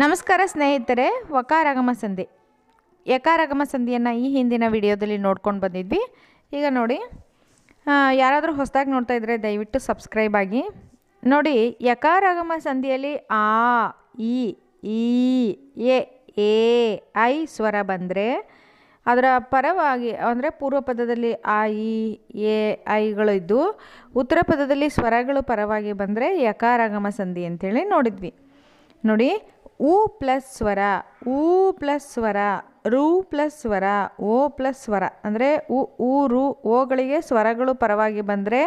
ನಮಸ್ಕಾರ ಸ್ನೇಹಿತರೆ, ವಕಾರಾಗಮ ಸಂಧಿ. ಯಕಾರಾಗಮ ಸಂಧಿಯನ್ನು ಈ ಹಿಂದಿನ ವಿಡಿಯೋದಲ್ಲಿ ನೋಡ್ಕೊಂಡು ಬಂದಿದ್ವಿ. ಈಗ ನೋಡಿ ಯಾರಾದರೂ ಹೊಸದಾಗಿ ನೋಡ್ತಾ ಇದ್ದರೆ ದಯವಿಟ್ಟು ಸಬ್ಸ್ಕ್ರೈಬ್ ಆಗಿ. ನೋಡಿ, ಯಕಾರಾಗಮ ಸಂಧಿಯಲ್ಲಿ ಆ ಇ ಈ, ಎ ಎ, ಐ ಸ್ವರ ಬಂದರೆ ಅದರ ಪರವಾಗಿ ಅಂದರೆ ಪೂರ್ವ ಪದದಲ್ಲಿ ಆ ಇ ಎ, ಐಗಳು ಇದ್ದು ಉತ್ತರ ಪದದಲ್ಲಿ ಸ್ವರಗಳು ಪರವಾಗಿ ಬಂದರೆ ಯಕಾರಾಗಮ ಸಂಧಿ ಅಂತೇಳಿ ನೋಡಿದ್ವಿ. ನೋಡಿ ಉ ಪ್ಲಸ್ ಸ್ವರ ಊ ಪ್ಲಸ್ ಸ್ವರ, ರು ಪ್ಲಸ್ ಸ್ವರ, ಓ ಪ್ಲಸ್ ಸ್ವರ. ಅಂದರೆ ಉ ಊ ರು, ಓಗಳಿಗೆ ಸ್ವರಗಳು ಪರವಾಗಿ ಬಂದರೆ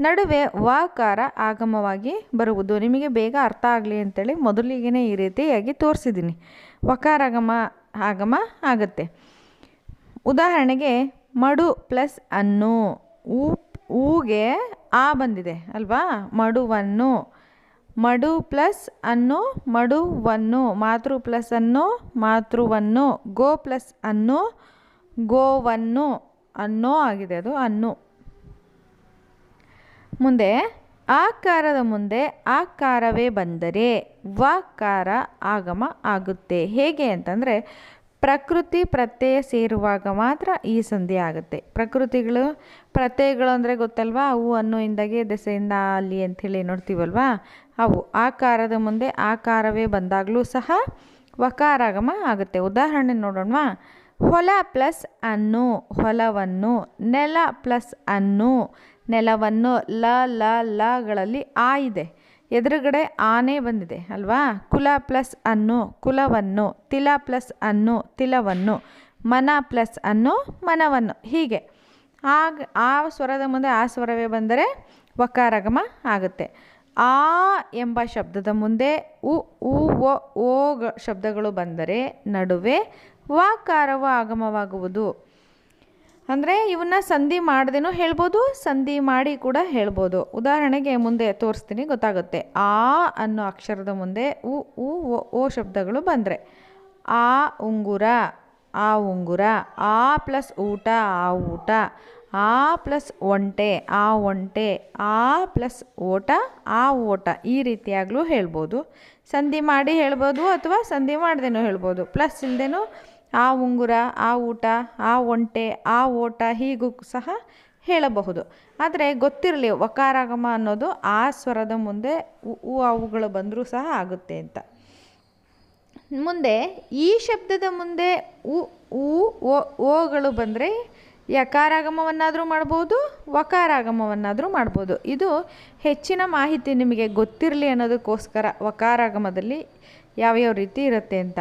ನಡುವೆ ವಾಕಾರ ಆಗಮವಾಗಿ ಬರುವುದು. ನಿಮಗೆ ಬೇಗ ಅರ್ಥ ಆಗಲಿ ಅಂತೇಳಿ ಮೊದಲಿಗೆ ಈ ರೀತಿಯಾಗಿ ತೋರಿಸಿದ್ದೀನಿ. ವಕಾರಾಗಮ, ಆಗಮ ಆಗುತ್ತೆ. ಉದಾಹರಣೆಗೆ ಮಡು ಪ್ಲಸ್ ಅನ್ನು ಊ ಊಗೆ ಆ ಬಂದಿದೆ ಅಲ್ವಾ? ಮಡುವನ್ನು. ಮಡು ಪ್ಲಸ್ ಅನ್ನು ಮಡುವನ್ನು ಮಾತೃ ಪ್ಲಸ್ ಅನ್ನು ಮಾತೃವನ್ನು ಗೋ ಪ್ಲಸ್ ಅನ್ನು ಗೋವನ್ನು ಅನ್ನೋ ಆಗಿದೆ ಅದು, ಅನ್ನು. ಮುಂದೆ, ಆಕಾರದ ಮುಂದೆ ಆಕಾರವೇ ಬಂದರೆ ವಾಕಾರ ಆಗಮ ಆಗುತ್ತೆ. ಹೇಗೆ ಅಂತಂದರೆ ಪ್ರಕೃತಿ ಪ್ರತ್ಯಯ ಸೇರುವಾಗ ಮಾತ್ರ ಈ ಸಂಧಿ ಆಗುತ್ತೆ. ಪ್ರಕೃತಿಗಳು, ಪ್ರತ್ಯಯಗಳು ಅಂದರೆ ಗೊತ್ತಲ್ವಾ? ಅವು ಅನ್ನು ಇಂದಾಗೆ ದೆಸೆಯಿಂದ ಅಲ್ಲಿ ಅಂಥೇಳಿ ನೋಡ್ತೀವಲ್ವಾ? ಅವು ಆಕಾರದ ಮುಂದೆ ಆಕಾರವೇ ಬಂದಾಗಲೂ ಸಹ ವಕಾರಾಗಮ ಆಗುತ್ತೆ. ಉದಾಹರಣೆ ನೋಡೋಣವಾ? ಹೊಲ ಪ್ಲಸ್ ಅನ್ನು, ಹೊಲವನ್ನು, ನೆಲ ಪ್ಲಸ್ ಅನ್ನು, ನೆಲವನ್ನು ಲ ಲ ಲಗಳಲ್ಲಿ ಆ ಇದೆ. ಎದುರುಗಡೆ ಆನೆ ಬಂದಿದೆ, ಅಲ್ವಾ? ಕುಲ ಪ್ಲಸ್ ಅನ್ನು, ಕುಲವನ್ನು, ತಿಲ ಪ್ಲಸ್ ಅನ್ನು, ತಿಲವನ್ನು, ಮನ ಪ್ಲಸ್ ಅನ್ನು, ಮನವನ್ನು. ಹೀಗೆ. ಆಗ, ಆ ಸ್ವರದ ಮುಂದೆ ಆ ಸ್ವರವೇ ಬಂದರೆ ವಕಾರಗಮ ಆಗುತ್ತೆ. ಆ ಎಂಬ ಶಬ್ದದ ಮುಂದೆ ಉ ಉ ಓ ಶಬ್ದಗಳು ಬಂದರೆ ನಡುವೆ ವಾಕಾರವು ಆಗಮವಾಗುವುದು. ಅಂದರೆ ಇವನ್ನ ಸಂಧಿ ಮಾಡ್ದೇನೂ ಹೇಳ್ಬೋದು, ಸಂಧಿ ಮಾಡಿ ಕೂಡ ಹೇಳ್ಬೋದು. ಉದಾಹರಣೆಗೆ ಮುಂದೆ ತೋರಿಸ್ತೀನಿ, ಗೊತ್ತಾಗುತ್ತೆ. ಆ ಅನ್ನೋ ಅಕ್ಷರದ ಮುಂದೆ ಉ ಉ ಓ ಶಬ್ದಗಳು ಬಂದರೆ. ಆ ಉಂಗುರ ಆ ಉಂಗುರ, ಆ ಪ್ಲಸ್ ಊಟ, ಆ ಊಟ, ಆ ಪ್ಲಸ್ ಒಂಟೆ, ಆ ಒಂಟೆ, ಆ ಪ್ಲಸ್ ಓಟ, ಆ ಓಟ ಈ ರೀತಿಯಾಗಲೂ ಹೇಳ್ಬೋದು. ಸಂಧಿ ಮಾಡಿ ಹೇಳ್ಬೋದು ಅಥವಾ ಸಂಧಿ ಮಾಡ್ದೇನೂ ಹೇಳ್ಬೋದು. ಪ್ಲಸ್ ಇಲ್ದೇನೂ ಆ ಉಂಗುರ, ಆ ಊಟ, ಆ ಒಂಟೆ, ಆ ಓಟ ಹೀಗೂ ಸಹ ಹೇಳಬಹುದು. ಆದರೆ ಗೊತ್ತಿರಲಿ ವಕಾರಾಗಮ ಅನ್ನೋದು ಆ ಸ್ವರದ ಮುಂದೆ ಉ ಅವುಗಳು ಬಂದರೂ ಸಹ ಆಗುತ್ತೆ ಅಂತ. ಮುಂದೆ ಈ ಶಬ್ದದ ಮುಂದೆ ಉ ಉ ಓಗಳು ಬಂದರೆ ಯಕಾರಾಗಮವನ್ನಾದರೂ ಮಾಡ್ಬೋದು, ವಕಾರಾಗಮವನ್ನಾದರೂ ಮಾಡ್ಬೋದು. ಇದು ಹೆಚ್ಚಿನ ಮಾಹಿತಿ ನಿಮಗೆ ಗೊತ್ತಿರಲಿ ಅನ್ನೋದಕ್ಕೋಸ್ಕರ ವಕಾರಾಗಮದಲ್ಲಿ ಯಾವ್ಯಾವ ರೀತಿ ಇರುತ್ತೆ ಅಂತ.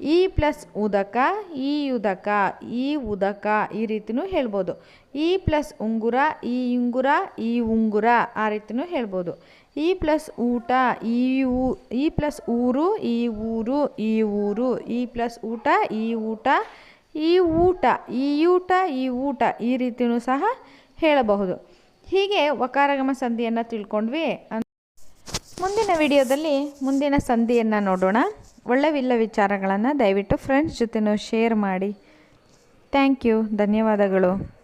ಈ ಪ್ಲಸ್ ಉದಕ, ಈ ಉದಕ ಈ ಉದಕ ಈ ರೀತಿನೂ ಹೇಳ್ಬೋದು. ಈ ಪ್ಲಸ್ ಉಂಗುರ, ಈ ಉಂಗುರ ಈ ಉಂಗುರ ಆ ರೀತಿನೂ ಹೇಳ್ಬೋದು. ಈ ಪ್ಲಸ್ ಊಟ, ಈ ಈ ಪ್ಲಸ್ ಊರು, ಈ ಊರು ಈ ಊರು, ಈ ಪ್ಲಸ್ ಊಟ, ಈ ಊಟ ಈ ಊಟ ಈ ಊಟ ಈ ಊಟ ಈ ರೀತಿಯೂ ಸಹ ಹೇಳಬಹುದು. ಹೀಗೆ ವಕಾರಗಮ ಸಂಧಿಯನ್ನು ತಿಳ್ಕೊಂಡ್ವಿ. ಮುಂದಿನ ವಿಡಿಯೋದಲ್ಲಿ ಮುಂದಿನ ಸಂಧಿಯನ್ನು ನೋಡೋಣ. ಒಳ್ಳೆವಿಲ್ಲ ವಿಚಾರಗಳನ್ನು ದಯವಿಟ್ಟು ಫ್ರೆಂಡ್ಸ್ ಜೊತೆನೂ ಶೇರ್ ಮಾಡಿ. ಥ್ಯಾಂಕ್ ಯು ಧನ್ಯವಾದಗಳು.